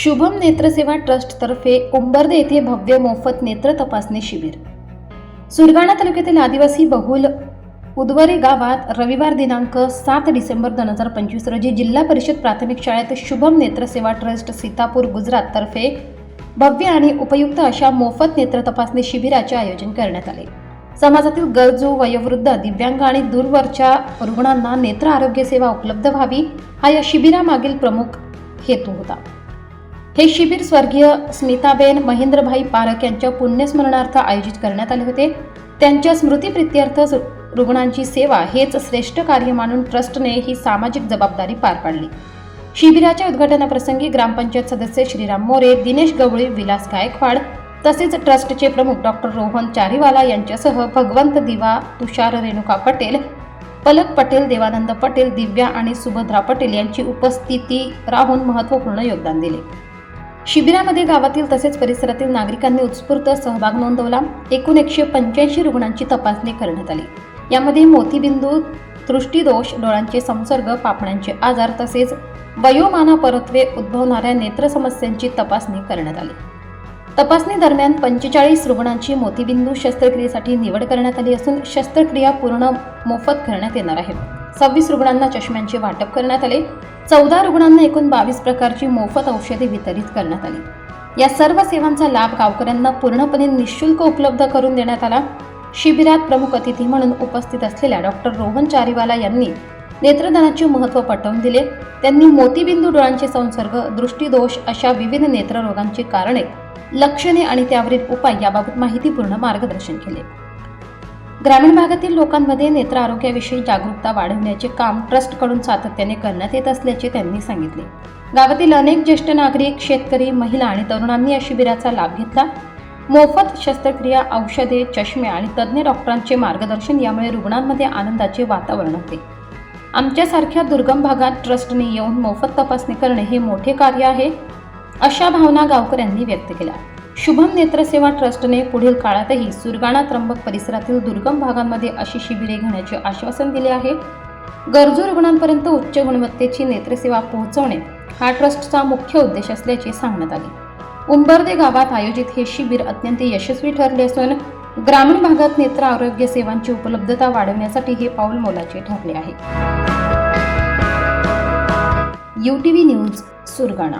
शुभम नेत्रसेवा ट्रस्टतर्फे उंबर्दे येथे भव्य मोफत नेत्र तपासणी शिबिर. सुरगाणा तालुक्यातील आदिवासी बहुल उदवरे गावात रविवार दिनांक सात डिसेंबर दोन हजार पंचवीस रोजी जिल्हा परिषद प्राथमिक शाळेत शुभम नेत्रसेवा ट्रस्ट सीतापूर गुजरात तर्फे भव्य आणि उपयुक्त अशा मोफत नेत्र तपासणी शिबिराचे आयोजन करण्यात आले. समाजातील गरजू वयोवृद्ध दिव्यांग आणि दूरवरच्या रुग्णांना नेत्र आरोग्य सेवा उपलब्ध व्हावी हा या शिबिरामागील प्रमुख हेतू होता. हे शिबिर स्वर्गीय स्मिताबेन महेंद्रभाई पारख यांच्या पुण्यस्मरणार्थ आयोजित करण्यात आले होते. त्यांच्या स्मृतीप्रित्यर्थ रुग्णांची सेवा हेच श्रेष्ठ कार्य मानून ट्रस्टने ही सामाजिक जबाबदारी पार पाडली. शिबिराच्या उद्घाटनाप्रसंगी ग्रामपंचायत सदस्य श्रीराम मोरे दिनेश गवळी विलास गायकवाड तसेच ट्रस्टचे प्रमुख डॉक्टर रोहन चारीवाला यांच्यासह भगवंत दिवा तुषार रेणुका पटेल पलक पटेल देवानंद पटेल दिव्या आणि सुभद्रा पटेल यांची उपस्थिती राहून महत्त्वपूर्ण योगदान दिले. शिबिरामध्ये गावातील तसेच परिसरातील नागरिकांनी उत्स्फूर्त सहभाग नोंदवला. एकूण एकशे पंच्याऐंशी रुग्णांची तपासणी करण्यात आली. यामध्ये मोतीबिंदू दृष्टीदोष डोळ्यांचे संसर्ग पापण्यांचे आजार तसेच वयोमाना परत्वे उद्भवणाऱ्या नेत्र समस्यांची तपासणी करण्यात आली. तपासणी दरम्यान पंचेचाळीस रुग्णांची मोतीबिंदू शस्त्रक्रियेसाठी निवड करण्यात आली असून शस्त्रक्रिया पूर्ण मोफत करण्यात येणार आहे. सव्वीस रुग्णांना चष्म्यांचे वाटप करण्यात आले. चौदा रुग्णांना एकूण बावीस प्रकारची मोफत औषधे वितरित करण्यात आली. या सर्व सेवांचा लाभ गावकऱ्यांना पूर्णपणे निशुल्क उपलब्ध करून देण्यात आला. शिबिरात प्रमुख अतिथी म्हणून उपस्थित असलेल्या डॉक्टर रोहन चारीवाला यांनी नेत्रदानाचे महत्त्व पटवून दिले. त्यांनी मोतीबिंदू डोळ्यांचे संसर्ग दृष्टीदोष अशा विविध नेत्ररोगांची कारणे लक्षणे आणि त्यावरील उपाय याबाबत माहितीपूर्ण मार्गदर्शन केले. ग्रामीण भागातील लोकांमध्ये नेत्र आरोग्याविषयी जागरूकता वाढवण्याचे काम ट्रस्टकडून सातत्याने करण्यात येत असल्याचे त्यांनी सांगितले. गावातील अनेक ज्येष्ठ नागरिक शेतकरी महिला आणि तरुणांनी या शिबिराचा लाभ घेतला. मोफत शस्त्रक्रिया औषधे चष्मे आणि तज्ज्ञ डॉक्टरांचे मार्गदर्शन यामुळे रुग्णांमध्ये आनंदाचे वातावरण होते. आमच्यासारख्या दुर्गम भागात ट्रस्टने येऊन मोफत तपासणी करणे हे मोठे कार्य आहे अशा भावना गावकऱ्यांनी व्यक्त केल्या. शुभम नेत्रसेवा ट्रस्टने पुढील काळातही सुरगाणा त्र्यंबक परिसरातील दुर्गम भागांमध्ये अशी शिबिरे घेण्याचे आश्वासन दिले आहे. गरजू रुग्णांपर्यंत उच्च गुणवत्तेची नेत्रसेवा पोहोचवणे हा ट्रस्टचा मुख्य उद्देश असल्याचे सांगण्यात आले. उंबर्दे गावात आयोजित हे शिबिर अत्यंत यशस्वी ठरले असून ग्रामीण भागात नेत्र आरोग्य सेवांची उपलब्धता वाढवण्यासाठी हे पाऊल मोलाचे ठरले आहे. U T V news Surgana.